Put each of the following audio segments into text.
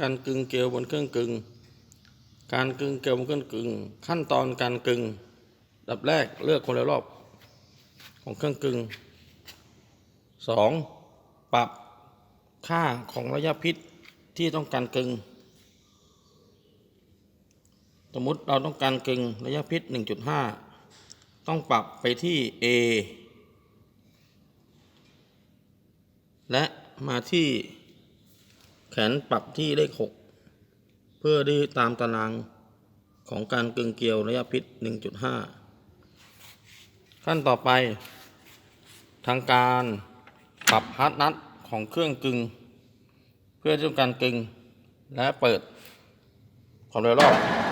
การกึงเกลียวบนเครื่องกึงการกึงเกลียวบนเครื่องกึงขั้นตอนการกึงดับแรกเลือกคนละรอบของเครื่องกึงสองปรับค่าของระยะพิษที่ต้องการกึงสมมติเราต้องการกึงระยะพิษ 1.5 ต้องปรับไปที่ A และมาที่ แขนปรับที่เลข 6 เพื่อดีตามตารางของการกึงเกลียวระยะพิษ 1.5 ขั้นต่อไป ทางการปรับฮาร์ดนัทของเครื่องกึงเพื่อที่ต้องการกึงและเปิดความเร็วรอบ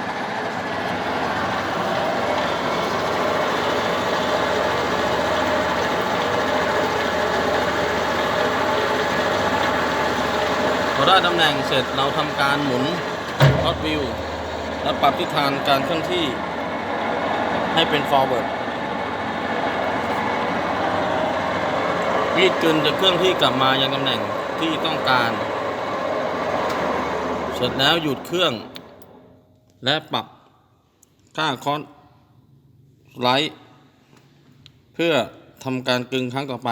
อได้ตำแหน่งเสร็จเราทำการหมุนรถวิวและปรับทิศทางการเคลื่อนที่ให้เป็น forward รีดกึนจะเคลื่อนที่กลับมายังตำแหน่งที่ต้องการ เสร็จแล้วหยุดเครื่อง และปรับค่าคอนไลท์เพื่อทำการกึงครั้งต่อไป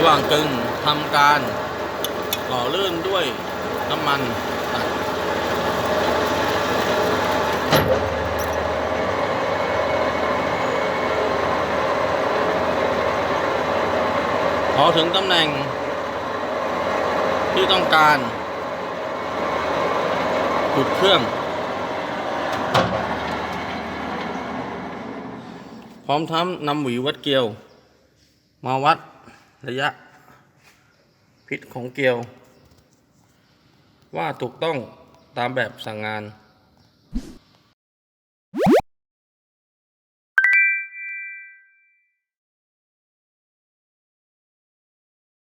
ระหว่างกึ่งทำการหล่อลื่นด้วยน้ำมันพอถึงตำแหน่งที่ต้องการหยุดเครื่อง พร้อมทั้งนำหวีวัดเกลียว มาวัด ระยะ พิษของเกลียว ว่าถูกต้องตามแบบสั่งงาน